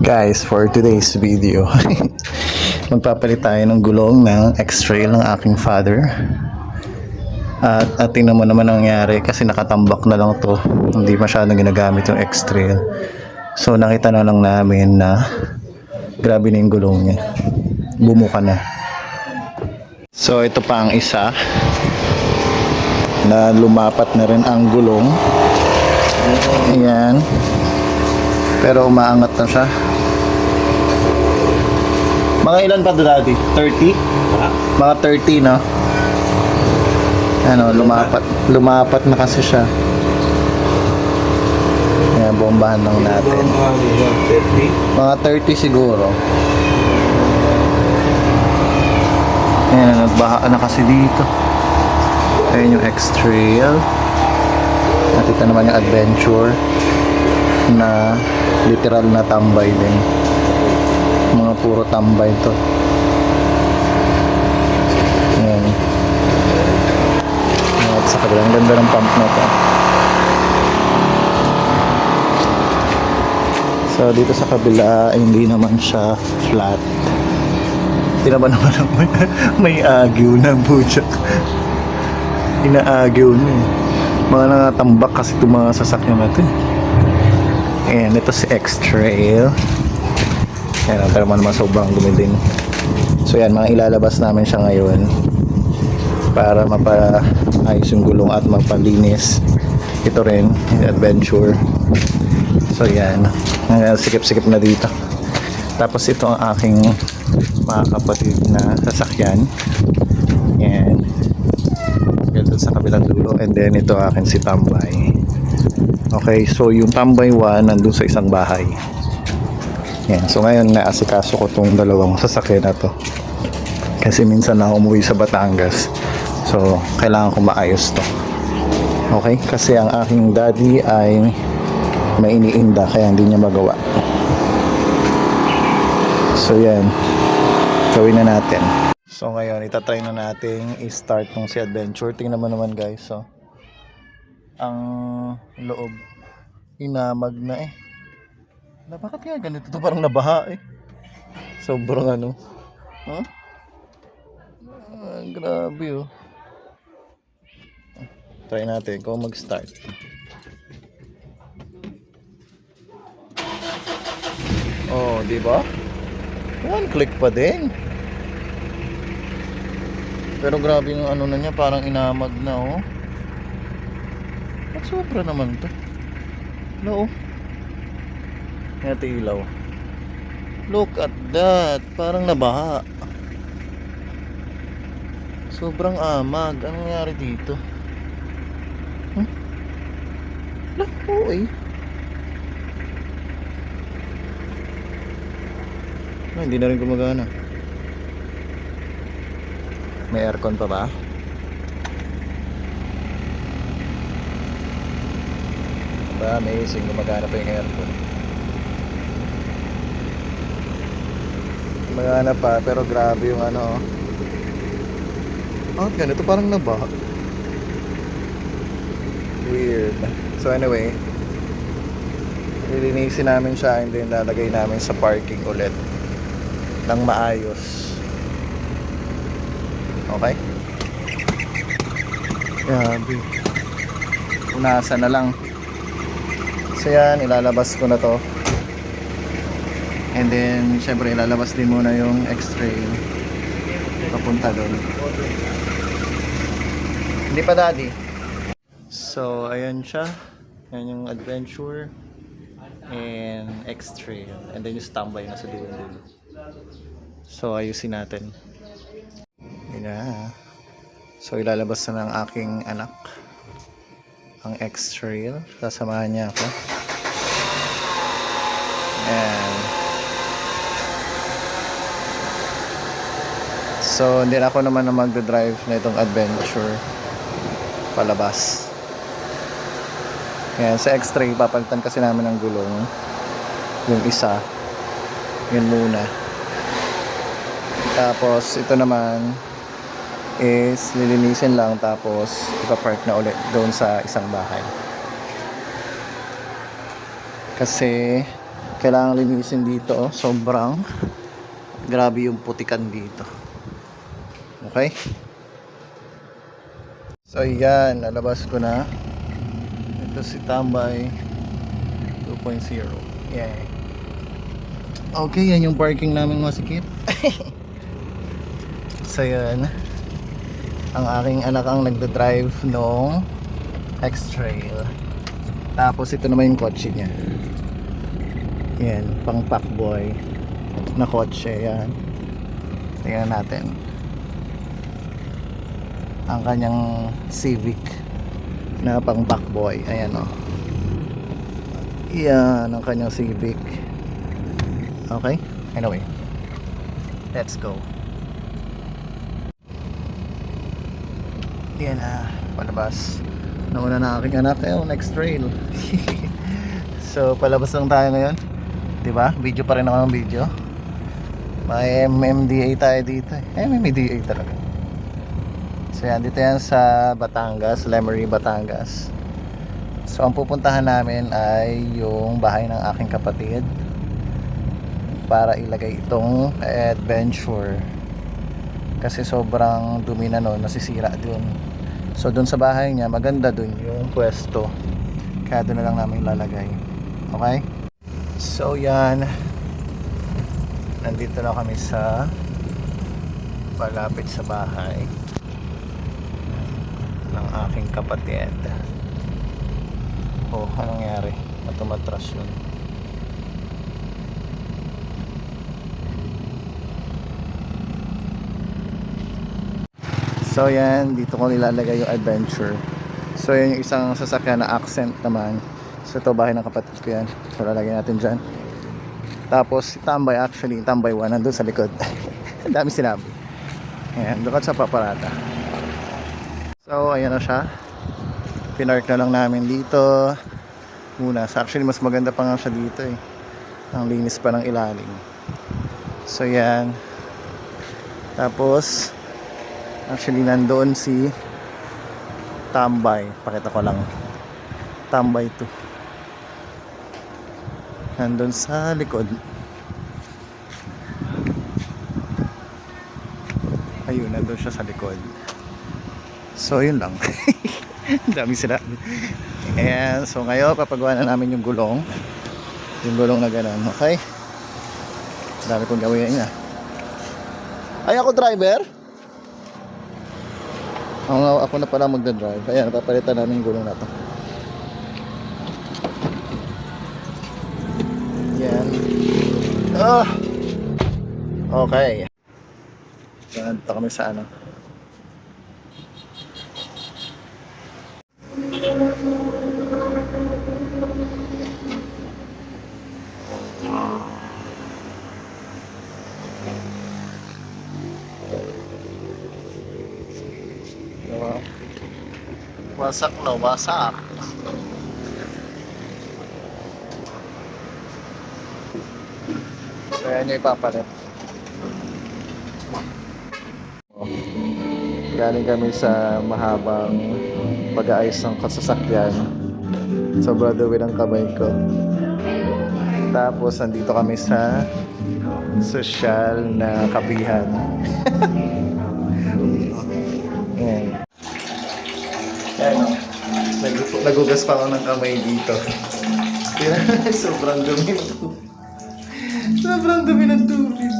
Guys, for today's video, magpapalit tayo ng gulong ng X-Trail ng aking father. At, at tingnan mo naman ang nangyari kasi nakatambak na lang to. Hindi masyadong ginagamit yung X-Trail. So nakita na lang namin na grabe na yung gulong niya. Bumuka na. So ito pa ang isa na lumapat na rin ang gulong. Ayan. Pero umaangat na siya. Mga ilan pa daddy? 30? Mga 30 no? Ano, lumapat. Lumapat na kasi siya. Ayan, bombahan lang natin. Mga 30 siguro. Ayan, nagbaha na kasi dito. Ayan yung X-Trail. At ito naman yung Adventure na literal na tambay din. Mga puro tambay to. Ayan. At sa kabilang ganda ng pump na to. So dito sa kabila ay hindi naman siya flat. Tinaba naman ang may, may agyo na butchak. Inaagyo na eh. Mga nangatambak kasi itong mga sasakyan natin. Ayan, ito si X-Trail. Ayan, pero man naman sobrang dumi din. So yan, mga ilalabas namin siya ngayon para mapaayos yung gulong at magpalinis. Ito rin, adventure. So yan, Ayan, sikip-sikip na dito. Tapos ito ang aking mga kapatid na sasakyan. Yan. Ganito sa kabilang dulo. And then ito akin si Tambay. Okay, so yung Tambay 1 nandun sa isang bahay. Yan. So ngayon naasikaso ko tong dalawang sasakyan na to. Kasi minsan na umuwi sa Batangas. So kailangan ko maayos to. Okay? Kasi ang aking daddy ay may iniinda kaya hindi niya magawa. So yan. Gawin na natin. So ngayon, itatry na natin i-start tong si Adventure. Tingnan mo naman guys. So, ang loob inamag na eh. Na, bakit kaya ganito? to parang nabaha eh. Sobrang ano. Huh? Ah, grabe oh. Try natin kung mag-start. Oh, di ba? One click pa din. Pero grabe yung ano na niya, parang inamag na oh. At sobra naman to. No, oh. Ito ilaw. Look at that. Parang nabaha. Sobrang amag. Anong nangyari dito? Hmm? Naku eh. Ah, hindi na rin gumagana. May aircon pa ba? Ba, amazing. Gumagana pa yung aircon. Gumagana pa, pero grabe yung ano. Oh, ganito parang nabaha. Weird. So anyway, lilinisin namin siya and then lalagay namin sa parking ulit ng maayos. Okay? Grabe. Punasan na lang. So yan, ilalabas ko na to. And then, syempre ilalabas din muna yung x-ray papunta doon. Hindi pa daddy. So, ayan siya. Yan yung adventure and X-Trail. And then yung standby na sa dulo dulo. So, ayusin natin. Yun. So, ilalabas na ng aking anak ang X-Trail. Sasamahan niya ako. Ayan. So, hindi ako naman na magdadrive na itong adventure palabas. Ayan, sa X-Tray, papalitan kasi namin ng gulong. Yung isa. Yun muna. Tapos, ito naman is lilinisin lang tapos ipapark na ulit doon sa isang bahay. Kasi Kailangan linisin dito, oh. Sobrang grabe yung putikan dito. Okay? So, yan. Nalabas ko na. Ito si Tambay 2.0. Yan. Okay, yan yung parking namin masikip. so, yan. Ang aking anak ang nagda-drive nung X-Trail. Tapos, ito naman yung kotse niya. Yan, pang boy na kotse. Yan. Tingnan natin. Ang kanyang Civic na pang boy. Ayan o. Yan ang kanyang Civic. Okay? Anyway. Let's go. Yan na. Palabas. Nauna na aking anak. Eh, next trail. so, palabas lang tayo ngayon. 'Di ba? Video pa rin ako ng video. May MMDA tayo dito. Eh, MMDA talaga. So yan, dito yan sa Batangas, Lemery, Batangas. So ang pupuntahan namin ay yung bahay ng aking kapatid para ilagay itong adventure kasi sobrang dumi na nun, nasisira dun. So dun sa bahay niya, maganda dun yung pwesto. Kaya dun na lang namin lalagay. Okay? So yan, nandito na kami sa malapit sa bahay ng aking kapatid. Oh, anong nangyari? Matumatras yun. So yan, dito ko nilalagay yung adventure. So yan yung isang sasakyan na accent naman. So ito bahay ng kapatid ko yan. So lalagay natin dyan. Tapos Tambay actually, Tambay 1 nandun sa likod. Ang dami sinabi. Ayan, doon sa paparata. So ayan na siya. Pinark na lang namin dito. Muna. So, actually mas maganda pa nga siya dito eh. Ang linis pa ng ilalim. So yan. Tapos actually nandoon si Tambay. Pakita ko lang. Tambay 2. Nandun sa likod. Ayun, nandun siya sa likod. So, yun lang. Ang dami sila. Ayan, so ngayon, papagawa na namin yung gulong. Yung gulong na ganun, okay? Dami kong gawin na. Ay, ako driver? Ako, ako na pala magda-drive. Ayan, papalitan namin yung gulong na to. Ah! Okay. Yan, dito kami sa ano. Wasak na, wasak. Yan yung ipapalit. Galing kami sa mahabang pag-aayos ng kasasakyan. Sobrang duwi ng kamay ko. Tapos, nandito kami sa social na kabihan. Ayan. Ayan o. Nag- nagugas pa ako ng kamay dito. Sobrang dumi. Sobrang dumi ng tubig.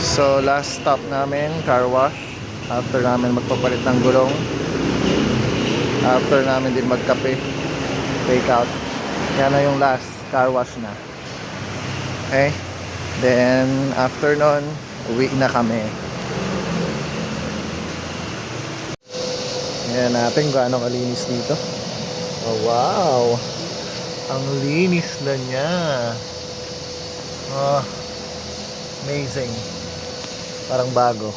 So, last stop namin, car wash. After namin magpapalit ng gulong. After namin din magkape. Take out. Yan na yung last car wash na. Okay? Then, after nun, uwi na kami. Yan natin kung anong kalinis dito. Oh, wow! Ang linis na niya. Oh, amazing. Parang bago.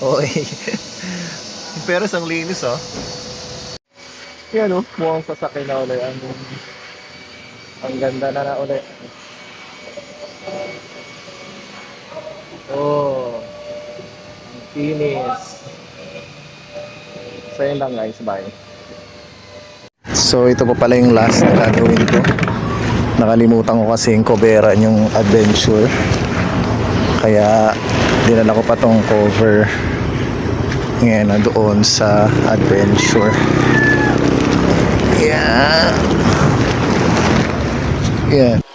Oy. Pero isang linis oh. Yan oh, mukhang sasakay na ulit. Ang, ang ganda na na ulit. Oh. Ang kinis. So yun lang guys, bye. So ito pa pala yung last na gagawin ko. Nakalimutan ko kasi yung coveran yung adventure. Kaya dinala ko pa tong cover ngayon na doon sa adventure. Yeah. Yeah.